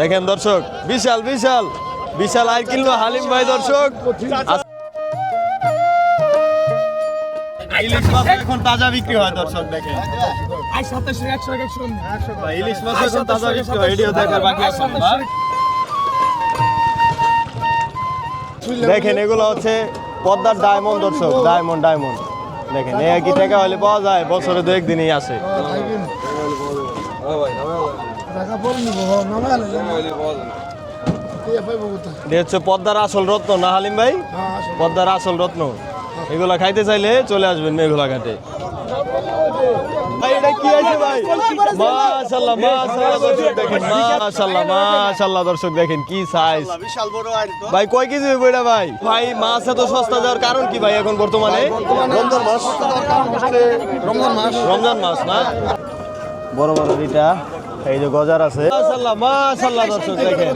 দেখেন দর্শক, বিশাল বিশাল বিশাল আর কিনলো হালিম ভাই দর্শক। ইলিশ এখন তাজা বিক্রি হয় দেখেন। দেখার বাকি আছে দেখেন, এগুলো হচ্ছে পদ্মার ডায়মন্ড দর্শক ডায়মন্ড ডায়মন্ড দেখেন এই একই টাকা হলে পাওয়া যায়? বছরে দু একদিনই আসে। হচ্ছে পদ্মার আসল রত্ন না হালিম ভাই? পদ্মার আসল রত্ন। এগুলা খাইতে চাইলে চলে আসবেন মেঘলা ঘাটে। ভাই এটা কি আছে ভাই? মাশাআল্লাহ মাশাআল্লাহ দর্শক দেখেন মাশাআল্লাহ মাশাআল্লাহ দর্শক দেখেন কি সাইজ বিশাল বড় আর তো ভাই কয় কেজি হইব এটা ভাই? ভাই মাছ এত সস্তা যাওয়ার কারণ কি ভাই এখন বর্তমানে? রমজান মাস। রমজান মাস রমজান মাস না? বড় বড় দুইটা এই যে গজার আছে। মাশাআল্লাহ মাশাআল্লাহ দর্শক দেখেন।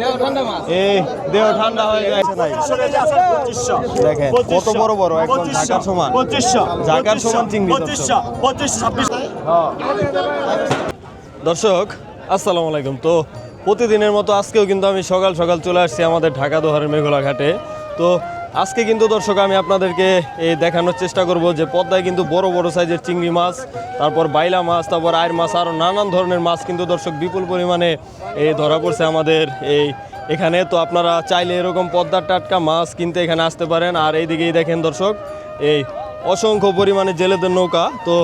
এই দেহ ঠান্ডা হয়ে গেছে। নাই দেখেন কত বড় বড় একদম ঢাকার সমান। ঢাকার সমান চিংড়ি দর্শক। হ্যাঁ। দর্শক আসসালামু আলাইকুম। তো প্রতিদিনের মতো আজকেও কিন্তু আমি সকাল সকাল চলে আসছি আমাদের ঢাকা দোহারের মেঘলা ঘাটে। তো আজকে কিন্তু দর্শক, আমি আপনাদেরকে এই দেখানোর চেষ্টা করব যে পদ্মায় কিন্তু বড় বড় সাইজের চিংড়ি মাছ, তারপর বাইলা মাছ, তারপর আয়ের মাছ আরও নানান ধরনের মাছ কিন্তু দর্শক বিপুল পরিমাণে এই ধরা পড়ছে আমাদের এই এখানে। তো আপনারা চাইলে এরকম পদ্মার টাটকা মাছ কিনতে এখানে আসতে পারেন। আর এইদিকেই দেখেন দর্শক, এই অসংখ্য পরিমাণে জেলেদের নৌকা। তো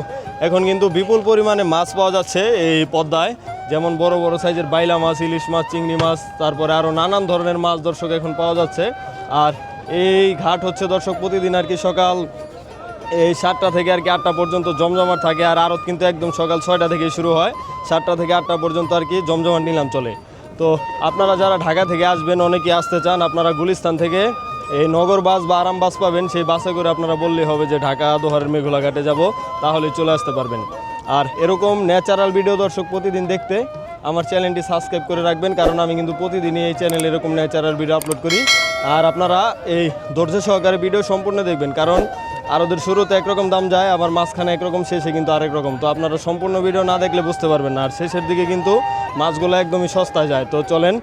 এখন কিন্তু বিপুল পরিমাণে মাছ পাওয়া যাচ্ছে এই পদ্মায়। যেমন বড় বড় সাইজের বাইলা মাছ, ইলিশ মাছ, চিংড়ি মাছ, তারপরে আরও নানান ধরনের মাছ দর্শক এখন পাওয়া যাচ্ছে। আর এই ঘাট হচ্ছে দর্শক প্রতিদিন আর কি সকাল এই সাতটা থেকে আর কি আটটা পর্যন্ত জমজমাট থাকে আর আরত কিন্তু একদম সকাল ছয়টা থেকে শুরু হয়। সাতটা থেকে আটটা পর্যন্ত আর কি জমজমাট নিলাম চলে। তো আপনারা যারা ঢাকা থেকে আসবেন অনেকে আসতে চান, আপনারা গুলিস্তান থেকে এই নগর বাস বা আরাম বাস পাবেন। সেই বাসে করে আপনারা বললেই হবে যে ঢাকা দোহারের মেঘলা ঘাটে যাব তাহলে চলে আসতে পারবেন। আর এরকম ন্যাচারাল ভিডিও দর্শক প্রতিদিন দেখতে আমার চ্যানেলটি সাবস্ক্রাইব করে রাখবেন, কারণ আমি কিন্তু প্রতিদিনই এই চ্যানেলে এরকম ন্যাচারাল ভিডিও আপলোড করি। আর আপনারা এই ধৈর্য সহকারে ভিডিও সম্পূর্ণ দেখবেন কারণ আর ওদের শুরুতে একরকম দাম যায় আবার মাঝখানে একরকম শেষে কিন্তু আরেক রকম। তো আপনারা সম্পূর্ণ ভিডিও না দেখলে বুঝতে পারবেন না। আর শেষের দিকে কিন্তু মাছগুলো একদমই সস্তায় যায়। তো চলেন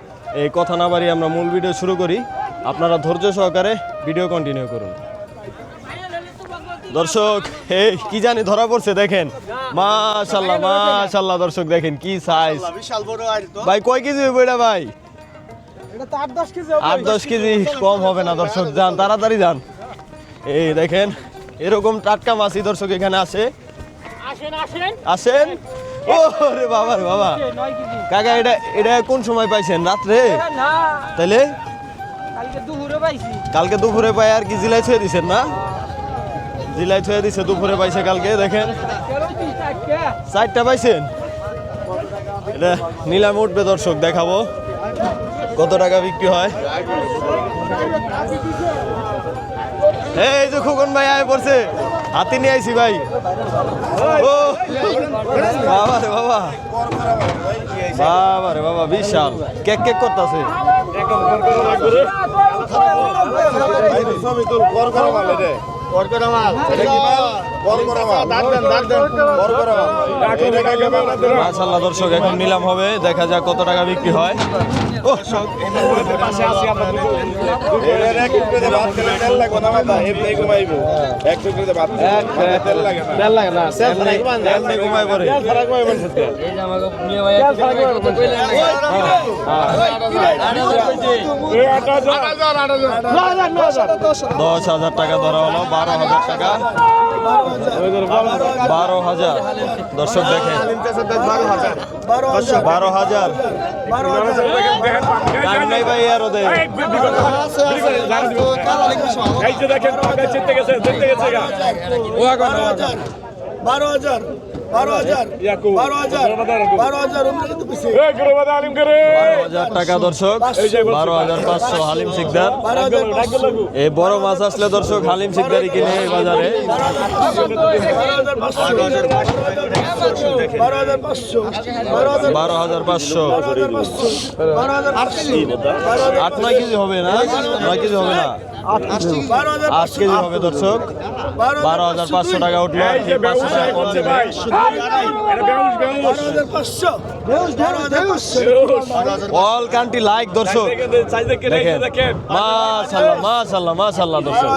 এই কথা না বাড়িয়ে আমরা মূল ভিডিও শুরু করি। আপনারা ধৈর্য সহকারে ভিডিও কন্টিনিউ করুন। দর্শক এই কি জানি ধরা পড়ছে দেখেন। মাশাল্লাহ মাশাল্লাহ দর্শক দেখেন কি সাইজ ভাই কয় কেজি এটা ভাই? আট দশ কেজি কম হবে না দর্শক যান তাড়াতাড়ি যান। এই দেখেন এরকম টাটকা মাছই দর্শক এখানে আসে। আসেন ও রে বাবা রে বাবা। কাকা এটা এটা কোন সময় পাইছেন? রাত্রে? তাইলে? কালকে দুপুরে পাই আর কি জিলাই ছুঁয়ে দিছেন না? জিলাই ছুঁয়ে দিছে দুপুরে পাইছে কালকে দেখেন। চারটা পাইছেন? এটা নিলামে উঠবে দর্শক দেখাবো। কত টাকা বিক্রি হয়? এই যে খোকন ভাই আয় পড়ছে। হাতি নিয়ে আইছি ভাই। ও বাবা রে বাবা। বাবা রে বাবা বিশাল। কেক কেক করতেছে। তোর করা মাল রে করা মাল? মাশাল্লাহ দর্শক এখন নিলাম হবে দেখা যাক কত টাকা বিক্রি হয় ও পাশে আছি আমরা এটা এক করে ভাত খেলে তেল লাগবে না মাথা এমনি ঘুমাইবো এক করে ভাত খেলে তেল লাগে না তেল লাগে না তেল লাগে না তেল দিয়ে ঘুমায় পড়ে। তেল ছাড়া ঘুমাইবো সাথে দশ হাজার টাকা ধরা হলো বারো হাজার টাকা বারো হাজার। দর্শক দেখেন। বারো হাজার। বারো হাজার। বারো হাজার টাকা দর্শক। বারো পাঁচশো হালিম শিকদার। এই বড় মাছ আসলে দর্শক হালিম শিকদারি কিনে এই বাজারে। বারো হাজার পাঁচশো। আট নয় কেজি হবে না? নয় কেজি হবে না? আট কেজি হবে। দর্শক। বারো হাজার পাঁচশো টাকা উঠল। অল কান্ট্রি লাইক দর্শক। দেখেন মাশাল্লাহ মাশাল্লাহ মাশাল্লাহ দর্শক।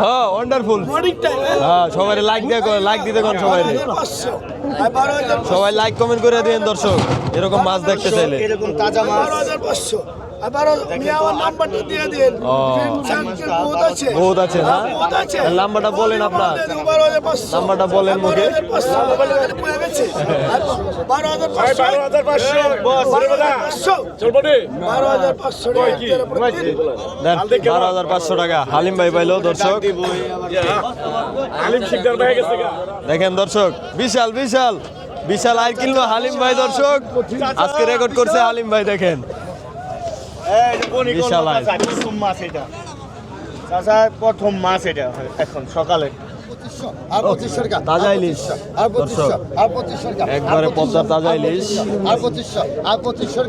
হ্যাঁ ওয়ান্ডারফুল টাইম হ্যাঁ সবাই লাইক দিয়ে লাইক দিতে কোন সবাই। সবাই লাইক কমেন্ট করে দিন দর্শক। এরকম মাছ দেখতে চাইলে। এরকম তাজা পাঁচশো আর বারো আমার নাম্বারটা দিয়ে দিন। বহুত আছে। বহুত আছে না? বহুত আছে। তাহলে নাম্বারটা বলেন আপনার। হাজার পাঁচশো। নাম্বারটা বলেন মুখে। বারো হাজার পাঁচশো। পড়ে গেছে। আর বারো হাজার পাঁচশো। বারো হাজার পাঁচশো। বারো হাজার পাঁচশো। বারো হাজার পাঁচশো কই কি? দেন। বারো হাজার পাঁচশো টাকা। হালিম ভাই পাইলো দর্শক। দেখেন দর্শক বিশাল বিশাল। বিশাল আর কিনলো হালিম ভাই দর্শক। আজকে রেকর্ড করছে হালিম ভাই দেখেন। প্রথম মাছ এটা। প্রথম মাছ এটা এখন সকালে। ইলিশ আর আর একবারে তাজা ইলিশ। পঁচিশশো পঁচিশশো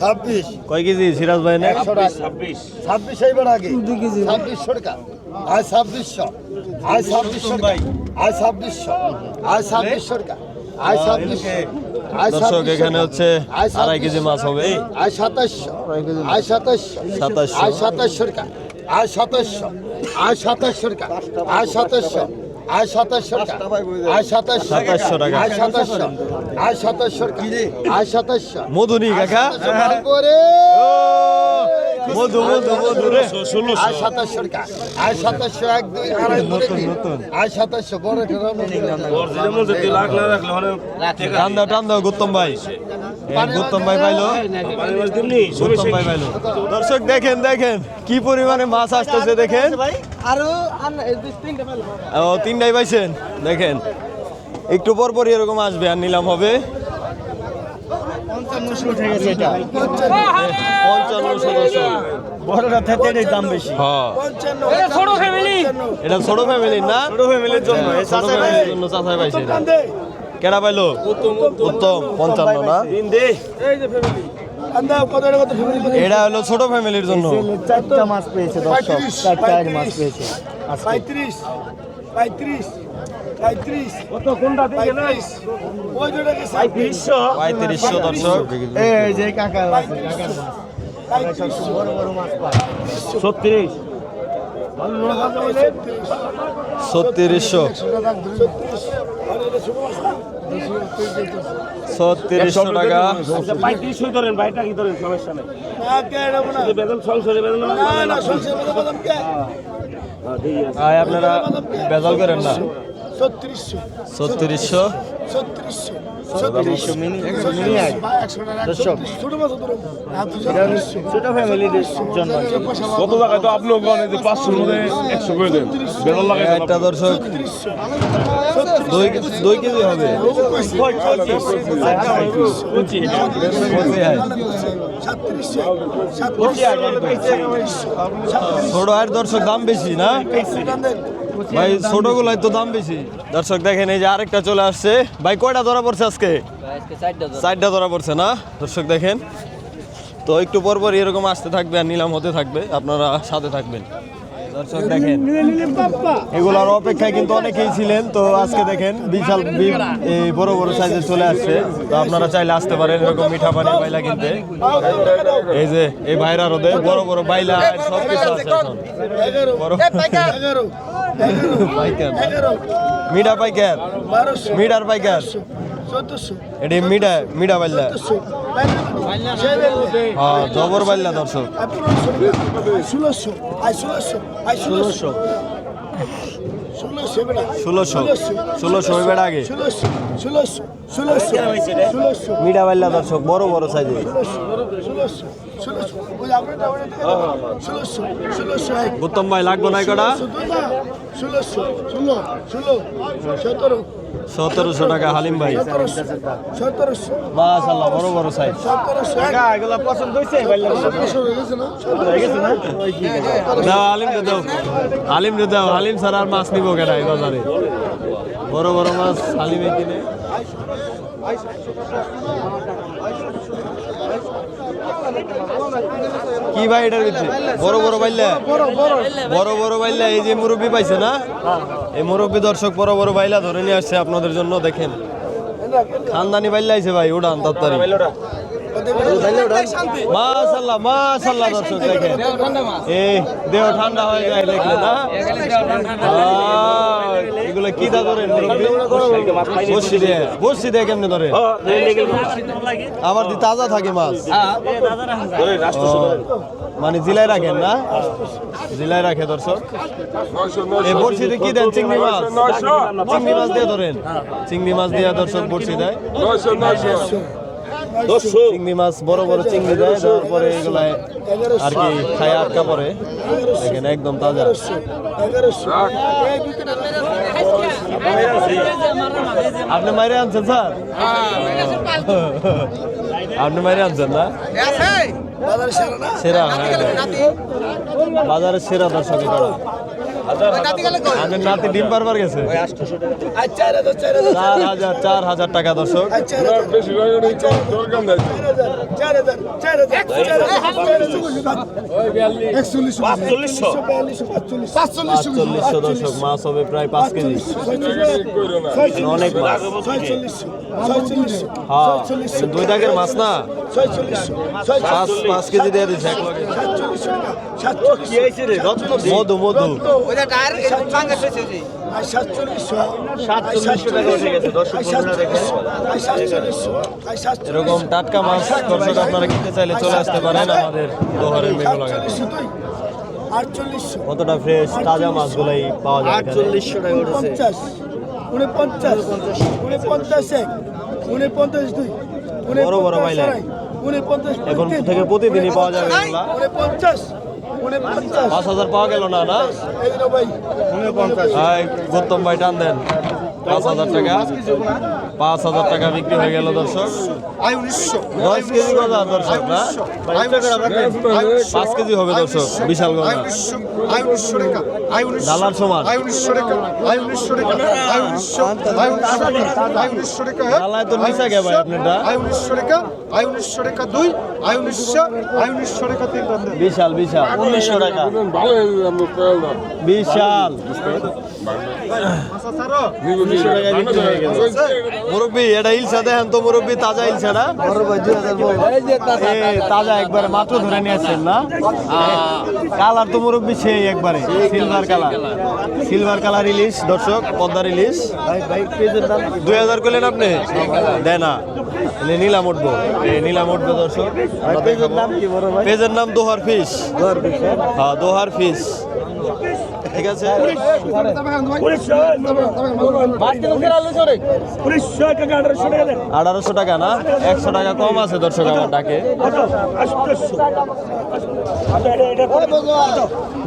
ছাব্বিশ। কয় কেজি সিরাজ ভাই না ছাব্বিশ। ছাব্বিশ এইবার আগে। ছাব্বিশশো টাকা আয় ছাব্বিশশো। আয় ছাব্বিশশো টাকা। আয় ছাব্বিশশো। আয় ছাব্বিশশো আয় ছাব্বিশশো। দর্শক এখানে হচ্ছে আয় আড়াই কেজি মাছ হবে। আয় সাতাশশো। আয় সাতাশশো। সাতাশশো। আয় সাতাশশো আয় সাতাশশো। আয় সাতাশশো আয় সাতাশশো। আয় সাতাশশো টাকা। আয় সাতাশশো সাতাশশো টাকা। আয় সাতাশশো। আয় সাতাশশো টাকা। আয় সাতাশশো। মধুনি কাকা। তারপরে মধু মধু মধু রে। আয় সাতাশশো টাকা। আয় সাতাশশো এক দুই আড়াই করে দিন। আয় সাতাশশো বড় লাখ টান দাও টান দাও গৌতম ভাই। গৌতম ভাই পাইলো। গৌতম ভাই পাইলো। দর্শক দেখেন দেখেন কি পরিমাণে মাছ আসতেছে দেখেন। ও তিনটাই পাইছেন দেখেন। একটু পর পর এরকম আসবে আর নিলাম হবে। উঠে এটা। ছোট ফ্যামিলি এটা ছোট ফ্যামিলির না? ছোট ফ্যামিলির জন্য চাচাই পাইছে। কেডা পাইলো? উত্তম পঞ্চান্ন না? দিন এটা হলো ছোট ফ্যামিলির জন্য। চারটা মাছ পেয়েছে দর্শক চারটা মাছ পেয়েছে পঁয়ত্রিশ পঁয়ত্রিশ পঁয়ত্রিশশো দর্শক। এই যে কাকা কাকা ছত্রিশ। ছত্রিশশো। ছত্রিশশো টাকা। পঁয়ত্রিশশো ধরেন ভাইটা কি ধরেন? সমস্যা নেই। বেতন বেতন আয় আপনারা বেজাল করেন না। ছত্রিশশো। ছত্রিশশো। ছত্রিশশো। মিনি কত তো যে মধ্যে একশো করে দেন একটা দর্শক দুই কেজি হবে হয়। ছোট আর দর্শক দাম বেশি না ভাই ছোট গুলাই তো দাম বেশি। দর্শক দেখেন এই যে আরেকটা চলে আসছে। ভাই কয়টা ধরা পড়ছে আজকে? চারটা ধরা। পড়ছে না? দর্শক দেখেন। তো একটু পর পর এরকম আসতে থাকবে আর নিলাম হতে থাকবে। আপনারা সাথে থাকবেন। দর্শক দেখেন এগুলোর অপেক্ষায় কিন্তু অনেকেই ছিলেন। তো আজকে দেখেন বিশাল এই বড় বড় সাইজে চলে আসছে। তো আপনারা চাইলে আসতে পারেন এরকম মিঠা পানি বাইলা কিনতে। এই যে এই ভাইরা রোদে বড় বড় বাইলা সব কিছু আছে এখন। বড় পাইকার। মিঠা পাইকার। মিঠার পাইকার। চোদ্দশো। এটি মিঠা মিঠা বাইলা হ্যাঁ জবর বাইলা দর্শক। ষোলোশো। আই ষোলোশো। আই ষোলোশো। ষোলোশো। বেড়া ষোলোশো। ষোলোশো। ওই বেড়া আগে। ষোলোশো। ষোলোশো। ষোলোশো। ষোলোশো। মিঠা বাইলা দর্শক বড় বড় সাইজে ষোলোশো। ষোলোশো। ষোলোশো। ষোলোশো। এক। উত্তম ভাই লাগবো না কটা? ষোলো ষোলো ষোলো। ষোলো। সতেরো। সতেরোশো টাকা হালিম ভাই। মাশাল্লাহ বড় বড় সাইজ পছন্দ হয়েছে দাও হালিম রে দাও। হালিম রে দাও। হালিম ছাড়া আর মাছ নিবো কেনা এই বাজারে? বড় বড় মাছ হালিমে কিনে। কি ভাই এটার ভিতরে? বড় বড় বাইলা বড় বড়। বাইলা এই যে মুরব্বি পাইছে না? এই মুরব্বী দর্শক বড় বড় বাইলা ধরে নিয়ে আসছে আপনাদের জন্য, দেখেন। খানদানি বাইলা আইছে ভাই, উড়ান, তাড়াতাড়ি। মাশাল্লাহ মাশাল্লাহ দর্শক দেখেন। এই দেহ ঠান্ডা হয়ে যায় দেখলে না? এগুলো কি দা ধরেন মুরব্বি? বসি দিয়ে বসি দিয়ে কেমনে ধরে আবার দি তাজা থাকে মাছ। মানে জিলায় রাখেন না? জিলায় রাখে দর্শক। এই বড়শিতে কি দেন চিংড়ি মাছ? চিংড়ি মাছ দিয়ে ধরেন। চিংড়ি মাছ দিয়ে দর্শক বড়শি দেয় চিংড়ি মাছ বড় বড় চিংড়ি দেয় দেওয়ার পরে এগুলায় আর কি খায় আটকা পরে। দেখেন একদম তাজা। আপনি মাইরে আনছেন স্যার? আপনি মাইরে আনছেন না? বাজারে সেরা বাজারের সেরা দর্শক এটা নাতি ডিম পারবার গেছে। চার হাজার চার হাজার। চার হাজার চার হাজার টাকা দর্শক। পাঁচচল্লিশশো। মাছ হবে প্রায় পাঁচ কেজি। অনেক মাছ। হ্যাঁ দুই দাগের মাছ না? পাঁচ পাঁচ কেজি দিয়ে দিচ্ছে মধু মধু। এরকম টাটকা মাছ দর্শক আপনারা কিনতে চাইলে চলে আসতে পারেন আমাদের দোহারের দুই আটচল্লিশশো। কতটা ফ্রেশ তাজা মাছগুলাই পাওয়া যায় আটচল্লিশশো টাকা পঞ্চাশ উনপঞ্চাশ উনপঞ্চাশ এক উনপঞ্চাশ দুই বড় বড় মাইলা। এখন থেকে প্রতিদিনই পাওয়া যাবে উনপঞ্চাশ। পাঁচ হাজার পাওয়া গেল না না? গৌতম ভাই টান দেন পাঁচ হাজার টাকা। পাঁচ হাজার টাকা বিক্রি হয়ে গেল দর্শক। দশ কেজি গজা দর্শক পাঁচ কেজি হবে দর্শক বিশাল গজা ডালার সমান ডালায় তো নিচা গে ভাই আপনারটা। বিশাল বিশাল। উনিশশো টাকা। বিশাল। উনিশশো টাকা বিক্রি হয়ে গেল। মুরব্বী এটা ইলসা দেখেন তো মুরব্বী তাজা ইলসা না? তাজা একবারে মাত্র ধরে নিয়ে আসছেন না? কালার তো মুরব্বী সেই একবারে সিলভার কালার। সিলভার কালার ইলিশ দর্শক পদ্মার ইলিশ। দুই হাজার করলেন আপনি? দেয় না। এনে নিলাম উঠবো। এ নিলাম উঠবে দর্শক। পেজের নাম দোহার ফিশ। হ্যাঁ দোহার ফিশ। ঠিক আছে? আঠারোশো টাকা না? একশো টাকা কম আছে দর্শক আমার ডাকে।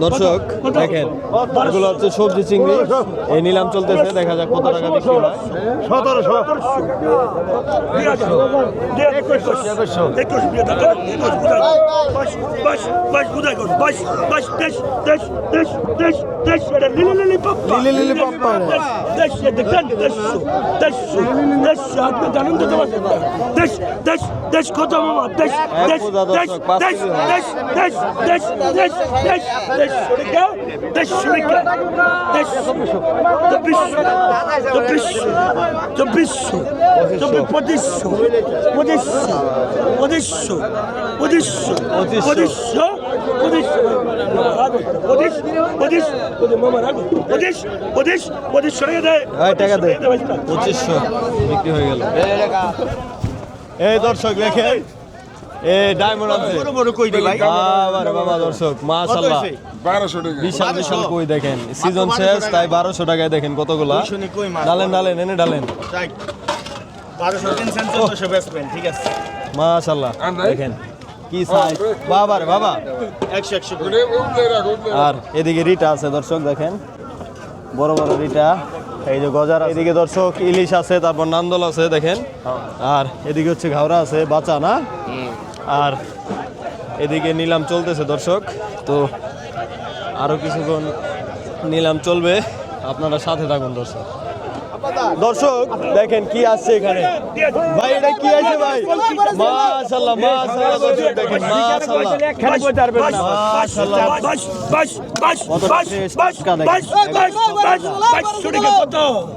দর্শক দেখেন এগুলো হচ্ছে সবজি চিংড়ি এই নিলাম চলতেছে দেখা যাক কত টাকা বিক্রি হয় লিলি লিলি পাপ্পা এক পূজা দর্শক পাঁচ কেজি হয় এই টাকা দে পঁচিশশো বিক্রি হয়ে গেল এই দর্শক দেখেন এই ডায়মন্ড আছে। বড় কই দি ভাই? বাবা বাবা দর্শক মাশাআল্লাহ। বারোশো টাকা। বিশাল বিশাল কই দেখেন। সিজন শেষ তাই বারোশো টাকায় দেখেন কতগুলা। ডালেন ডালেন এনে ডালেন। ঠিক আছে। মাশাআল্লাহ। দেখেন কি সাইজ বাবা। রে বাবা আর এদিকে রিটা আছে দর্শক দেখেন। বড় বড় রিটা। এই যে গজার এদিকে দর্শক ইলিশ আছে তারপর নান্দল আছে দেখেন। আর এদিকে হচ্ছে ঘাওড়া আছে বাচা না? আর এদিকে নিলাম চলতেছে দর্শক তো আরও কিছুক্ষণ নিলাম চলবে আপনারা সাথে থাকুন দর্শক দর্শক দেখেন কি আসছে এখানে ভাই এটা কি আছে ভাই মাশাআল্লাহ মাশাআল্লাহ দর্শক দেখেন মাশাআল্লাহ মাশাআল্লাহ কত ফ্রেশ টাটকা দেখেন ভাই সব দিতা দা আমি তো আপনার বলতেছি ভাই আসবেন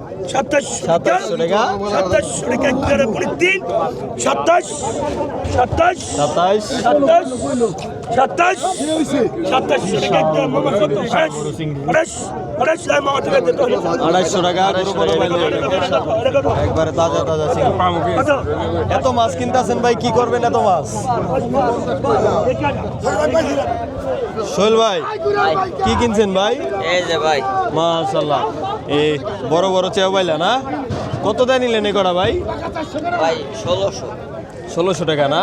টাকা সাতাশ সাতাশ সাতাশ সাতাশ টাকা একবারে তাজা তাজা এত মাছ কিনতেছেন ভাই কি করবেন এত মাছ শৈল ভাই কি কিনছেন ভাই এই ভাই মাশাল্লাহ এই বড় বড় চেয়া পাইলা না? কত দেয় নিলেন এ কটা ভাই? ষোলোশো। ষোলোশো টাকা না?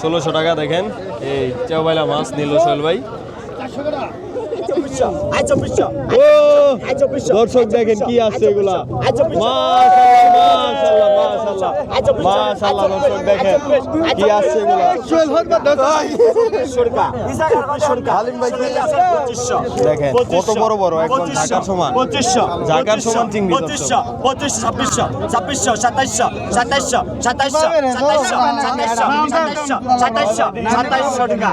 ষোলোশো টাকা দেখেন। এই চেয়া পাইলা মাছ নিল সোহেল ভাই। দর্শক দেখেন কি আসছে এগুলা দর্শক দেখেন কি আসছে এগুলা দেখেন কত বড় বড় একদম ঢাকার সমান ঢাকার সমান চিংড়ি দর্শক। পঁচিশ ছাব্বিশশো ছাব্বিশশো সাতাইশশো সাতাইশশো সাতাইশশো সাতাইশশো সাতাইশশো সাতাইশশো টাকা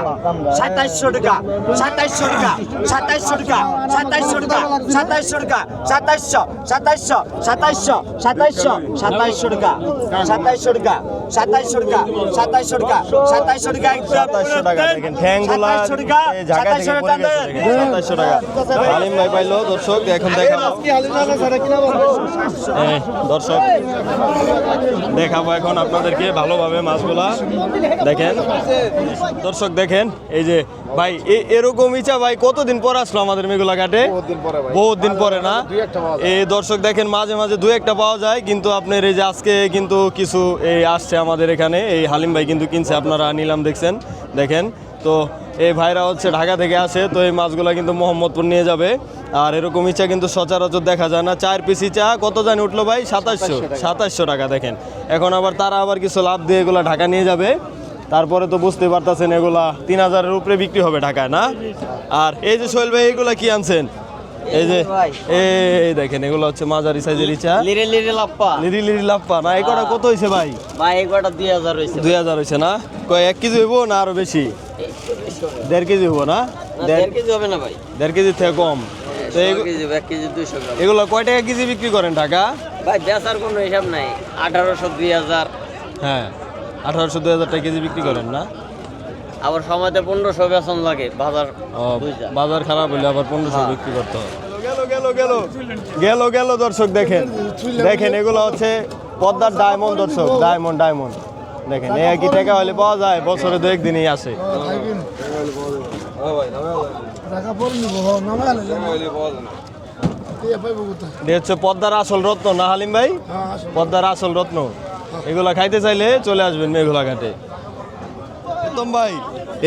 সাতাইশশো টাকা সাতাইশশো টাকা সাতাইশশো টাকা সাতাইশশো টাকা সাতাইশশো টাকা সাতাইশশো সাতাইশশো সাতাইশশো সাতাইশশো সাতাইশশো টাকা সাতাইশশো টাকা সাতাইশশো টাকা সাতাইশশো টাকা সাতাইশশো টাকা সাতাশশো টাকা দেখেন ঠ্যাংগুলা এই জায়গা থেকে পড়ে গেছে দেখেন সাতাশশো টাকা। আলিম ভাই পাইলো দর্শক এখন দেখাবো দর্শক দেখাবো এখন আপনাদেরকে ভালোভাবে মাছগুলা। দেখেন দর্শক দেখেন এই যে ভাই এরকম ইচ্ছা ভাই কতদিন পর আসলো আমাদের মেঘুলা ঘাটে? বহুত দিন পরে না? এই দর্শক দেখেন মাঝে মাঝে দু একটা পাওয়া যায় কিন্তু আপনার এই যে আজকে কিন্তু কিছু এই আসছে আমাদের এখানে এই হালিম ভাই কিন্তু কিনছে আপনারা নিলাম দেখছেন দেখেন। তো এই ভাইরা হচ্ছে ঢাকা থেকে আসে তো এই মাছগুলো কিন্তু মোহাম্মদপুর নিয়ে যাবে। আর এরকম ইচ্ছা কিন্তু সচরাচর দেখা যায় না। চার পিসি চা কত জানি উঠল ভাই? সাতাশশো সাতাশশো টাকা দেখেন। এখন আবার তারা আবার কিছু লাভ দিয়ে এগুলো ঢাকা নিয়ে যাবে। তারপরে তো বুঝতে পারতেছেন এগুলা তিন হাজারের উপরে বিক্রি হবে ঢাকায় না? আর এই যে সোহেল ভাই এগুলা কি আনছেন? এই যে। এই দেখেন এগুলো হচ্ছে মাঝারি সাইজের ইচা। লিরে লিরে লাপ্পা। লিরি লিরি লাপ্পা। না কটা কত হয়েছে ভাই? ভাই হাজার হয়েছে দুই হাজার হয়েছে না? কয় এক কেজি হইব না আরও বেশি? দেড় কেজি হব না? দেড় কেজি হবে না ভাই। দেড় কেজির থেকে কম। তো কেজি কেজি দুইশো গ্রাম। এগুলো কয় টাকা কেজি বিক্রি করেন ঢাকা? ভাই বেচার কোনো হিসাব নাই। আঠারোশো দুই হাজার। হ্যাঁ। আঠারোশো দুই হাজার টাকা কেজি বিক্রি করেন না? আবার সময়তে পনেরোশো বেতন লাগে বাজার বাজার খারাপ হলে আবার পনেরোশো বিক্রি করতে হবে। গেল গেল গেল। গেল গেল দর্শক দেখেন। দেখেন এগুলো হচ্ছে পদ্মার ডায়মন্ড দর্শক। ডায়মন্ড ডায়মন্ড দেখেন এই একই টাকা হলে পাওয়া যায় বছরে দু একদিনই আসে। এটা হচ্ছে পদ্মার আসল রত্ন না হালিম ভাই? পদ্মার আসল রত্ন। এগুলা খাইতে চাইলে চলে আসবেন মেঘলা ঘাটে। একদম ভাই।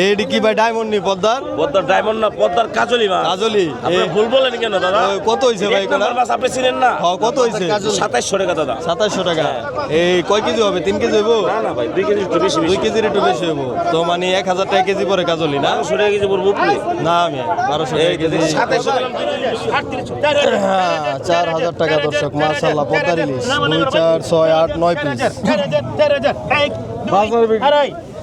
এডি কি ভাই ডায়মন্ড নি পদ্দার পদ্মার ডায়মন্ড না পদ্দার কাজলি মা। কাজলি। আপনি ভুল বলেন কেন দাদা? কত হইছে ভাই কোলা মাছ আপনি চিনেন না? হ্যাঁ কত হইছে? 2700 টাকা দাদা। 2700 টাকা। হ্যাঁ। এই কয় কেজি হবে? 3 কেজি হইবো? না না ভাই 2 কেজি একটু বেশি 2 কেজির একটু বেশি হইবো। তো মানে 1000 টাকা কেজি পরে কাজলি না? 1200 টাকা কেজি পড়ব উপরে। না আমি 1200 টাকা কেজি। 2700 4000 হ্যাঁ, টাকা। দর্শক মাশাআল্লাহ পদ্মার ইলিশ। 2 4 6 8 9 পিস 13000 1 2 3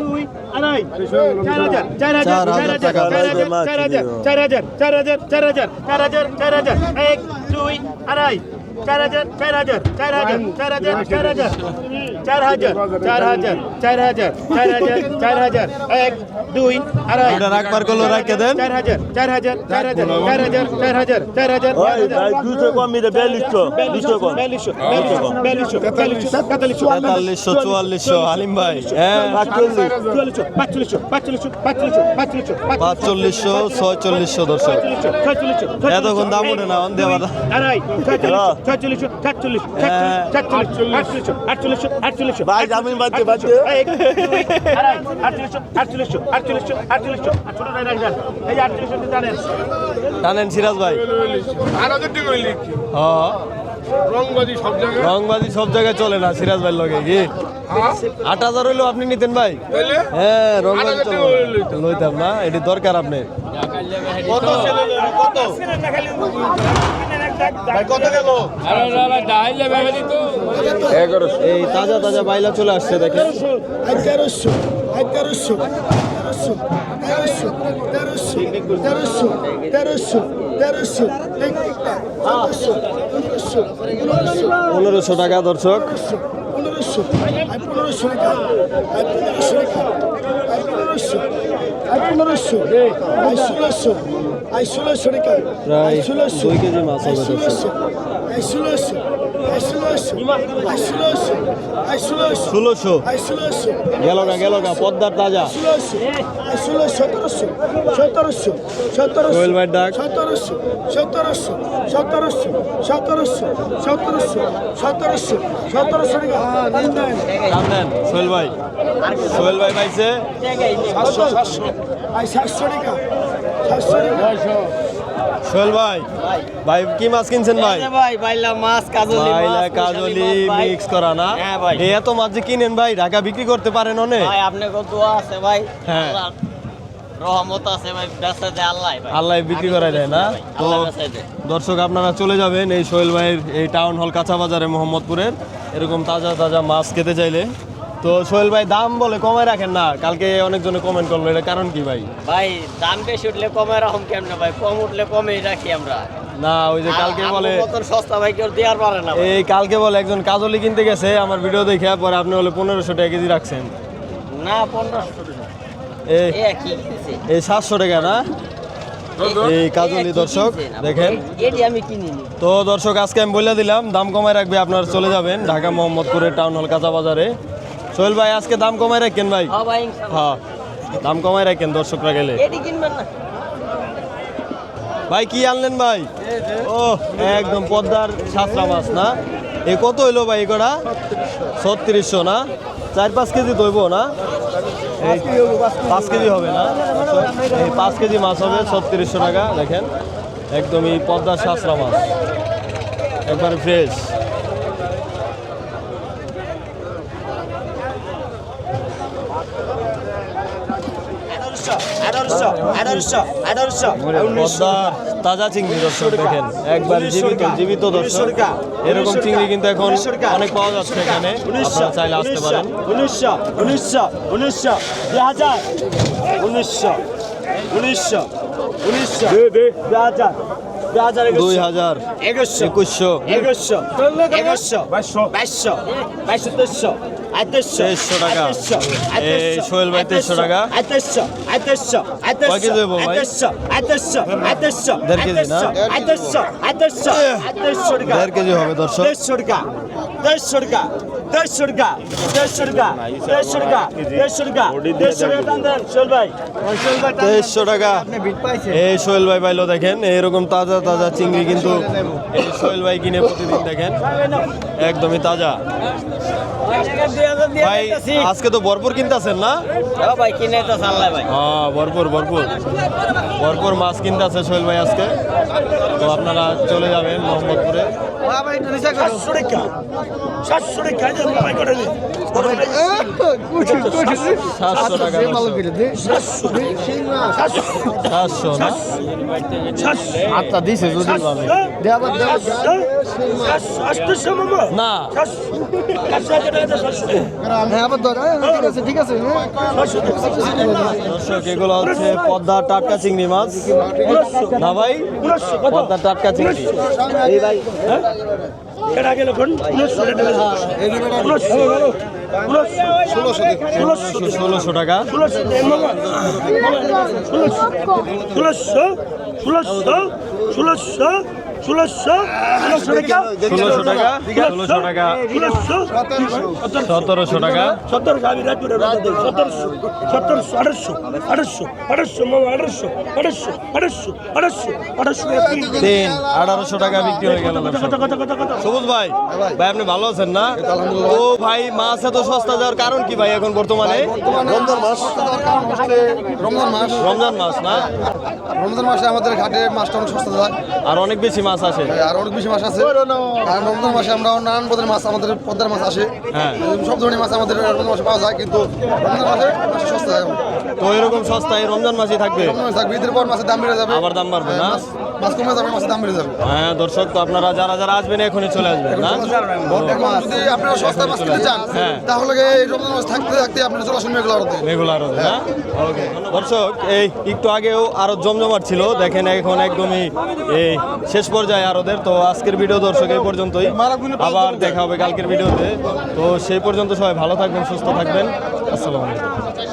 দুই আড়াই চার হাজার চার হাজার চার হাজার চার হাজার চার হাজার চার হাজার চার হাজার চার হাজার চার হাজার চার হাজার এক দুই আড়াই চার হাজার চার হাজার চার হাজার চার হাজার চার হাজার চার হাজার চার হাজার চার হাজার চার হাজার চার হাজার এক দুই আড়াই এটা রাখবার করল রাখে দেন চার হাজার চার হাজার চার হাজার চার হাজার চার হাজার চার হাজার দুশো কম দিতে বিয়াল্লিশশো দুশো কম বিয়াল্লিশশো বিয়াল্লিশশো বিয়াল্লিশশো বিয়াল্লিশশো তেতাল্লিশশো তেতাল্লিশশো চুয়াল্লিশশো আলিম ভাই হ্যাঁ পাঁচচল্লিশশো ছয়চল্লিশশো দর্শক। এতক্ষণ দাম উঠে না অন্ধে হ্যাঁ। ভাই জামিন বাদ টানেন সিরাজ ভাই। আর রংবাজি সব জায়গায় চলে না সিরাজ ভাই লগে কি আট হাজার হইল আপনি নিতেন ভাই হ্যাঁ রংবাজি চলে না। লইতাম না এটি দরকার আপনি এই তাজা তাজা বাইলা চলে আসছে দেখেন তেরোশো তেরোশো তেরোশো তেরোশো তেরোশো তেরোশো তেরোশো তেরোশো তেরোশো পনেরোশো। টাকা দর্শক। প্রায় দুই কেজি মাছ হবে দর্শক। ষোলোশো। গেল গা গেল গা পদ্মার তাজা। সতেরোশো সতেরোশো সতেরোশো ডাক। সতেরোশো সতেরোশো সতেরোশো সতেরোশো সতেরোশো সতেরোশো সতেরোশো টাকা। সোহেল ভাই। সোহেল ভাই পাইছে। সাতশো সাতশো। সাতশো টাকা সাতশো টাকা। সোহেল ভাই ভাই। কি মাছ কিনছেন ভাই? ভাই বাইলা মাছ কাজলি বাইলা কাজলি মিক্স করা না? হ্যাঁ ভাই। এত মাছ যে কিনেন ভাই ঢাকা বিক্রি করতে পারেন অনেক? ভাই আপনি কত দোয়া আছে ভাই। হ্যাঁ। রহমত আছে ভাই ব্যবসা দেয় আল্লাহ ভাই। আল্লাহ বিক্রি করা যায় না? তো দেয়। দর্শক আপনারা চলে যাবেন এই সোহেল ভাইয়ের এই টাউন হল কাঁচা বাজারে মোহাম্মদপুরের। এরকম তাজা তাজা মাছ খেতে চাইলে। তো সোহেল ভাই দাম বলে কমায় রাখেন না। কালকে অনেকজনে কমেন্ট করল এটা কারণ কি ভাই? ভাই দাম বেশি উঠলে কমে রাখুন কেমনে ভাই? কম উঠলে কমেই রাখি আমরা। না ওই যে কালকে বলে সস্তা ভাই কেউ দেওয়ার পারে না এই কালকে বলে একজন কাজলি কিনতে গেছে আমার ভিডিও দেখে পরে আপনি বলে পনেরোশো টাকা কেজি রাখছেন। না পনেরোশো এই কি এই সাতশো টাকা না? এই কাজলি দর্শক দেখেন। এটি আমি কিনিনি। তো দর্শক আজকে আমি বলে দিলাম দাম কমায় রাখবে আপনারা চলে যাবেন ঢাকা মোহাম্মদপুরের টাউন হল কাঁচা বাজারে। সোহেল ভাই আজকে দাম কমায় রাখেন ভাই। হ্যাঁ। হ্যাঁ দাম কমায় রাখেন দর্শকরা গেলে। ভাই কি আনলেন ভাই? ও একদম পদ্মার সাতটা মাছ না? এ কত হইল ভাই কটা? ছত্রিশশো না? চার পাঁচ কেজি দইব না? পাঁচ কেজি হবে না? এই পাঁচ কেজি মাছ হবে ছত্রিশশো টাকা দেখেন। একদমই পদ্মার সাতটা মাছ। একবারে ফ্রেশ। আঠারোশো আঠারোশো আঠারোশো। তাজা চিংড়ি দর্শক দেখেন। একবার জীবিত জীবিত দর্শক। এরকম চিংড়ি কিন্তু এখন অনেক পাওয়া যাচ্ছে এখানে। আপনারা চাইলে আসতে পারেন। উনিশশো উনিশশো উনিশশো দুই হাজার উনিশশো উনিশশো উনিশশো দুই হাজার দুই হাজার একুশশো একুশশো একুশশো একুশশো বাইশশো বাইশশো বাইশশো তেইশশো তেইশশো টাকা। এই সোহেল ভাই তেইশশো টাকা। দেড় কেজি হবে দর্শক। দেড়শো টাকা দেড়শো টাকা দেড়শো টাকা দেড়শো টাকা দেড়শো টাকা দেড়শো টাকা দেড়শো টাকা দেন সোহেল ভাই। সোহেল টাকা। এই সোহেল ভাই পাইলো দেখেন এরকম তাজা তাজা চিংড়ি কিন্তু এই সোহেল ভাই কিনে প্রতিদিন দেখেন। একদমই তাজা। ভাই আজকে তো ভরপুর কিনতেছেন না? ভাই কিনে তো সাল্লাই ভাই। হ্যাঁ ভরপুর ভরপুর। ভরপুর মাছ কিনতেছে সোহেল ভাই আজকে। তো আপনারা চলে যাবেন মোহাম্মদপুরে। দিছে না। হ্যাঁ আবার ধর হ্যাঁ, ঠিক আছে ঠিক আছে হ্যাঁ। এগুলো হচ্ছে পদ্মা টাটকা চিংড়ি মাছ। না ভাই পদ্মা টাটকা চিংড়ি। ষোলোশো টাকা। ষোলোশো ষোলোশো ষোলোশো ষোলোশো ষোলোশো? টাকা? ষোলোশো টাকা? ষোলোশো টাকা। ষোলোশো? সতেরোশো। টাকা। সতেরোশো আমি রাজপুরে সতেরোশো সতেরোশো আঠারোশো আঠারোশো আঠারোশো মামা আঠারোশো আঠারোশো আঠারোশো আঠারোশো আঠারোশো তিন আঠারোশো টাকা বিক্রি হয়ে গেল সবুজ ভাই ভাই। আপনি ভালো আছেন না? ও ভাই মাছ এত সস্তা যাওয়ার কারণ কি ভাই এখন বর্তমানে? রমজান মাস। রমজান মাস। রমজান মাস না? রমজান মাসে আমাদের ঘাটে মাছটা অনেক সস্তা যায় আর অনেক বেশি মাছ আসে। আর অনেক বেশি মাছ আছে। আর রমজান মাসে আমরা নানান পদের মাছ আমাদের পদ্মার মাছ আসে। হ্যাঁ। সব ধরনের মাছ আমাদের রমজান মাসে পাওয়া যায় কিন্তু রমজান মাসে সস্তা তো এরকম সস্তায় রমজান মাসে থাকবে? থাকবে ঈদের পর মাছের দাম বেড়ে যাবে। আবার দাম বাড়বে না? মাছ কমে যাবে মাছের দাম বেড়ে যাবে। হ্যাঁ দর্শক তো আপনারা যারা যারা আসবেন এখনই চলে আসবেন না এখন যদি আপনারা সস্তা মাছ কিনতে চান হ্যাঁ। তাহলে এই রমজান মাস থাকতে থাকতে আপনারা চলে আসুন মেঘলা আড়তে রেগুলার না ওকে। দর্শক এই একটু আগেও আরও জমজমাট ছিল দেখেন এখন একদমই এই শেষ পর্যায়ে আরোদের। তো আজকের ভিডিও দর্শক এই পর্যন্তই। আবার দেখা হবে কালকের ভিডিওতে। তো সেই পর্যন্ত সবাই ভালো থাকবেন সুস্থ থাকবেন। আসসালামু আলাইকুম।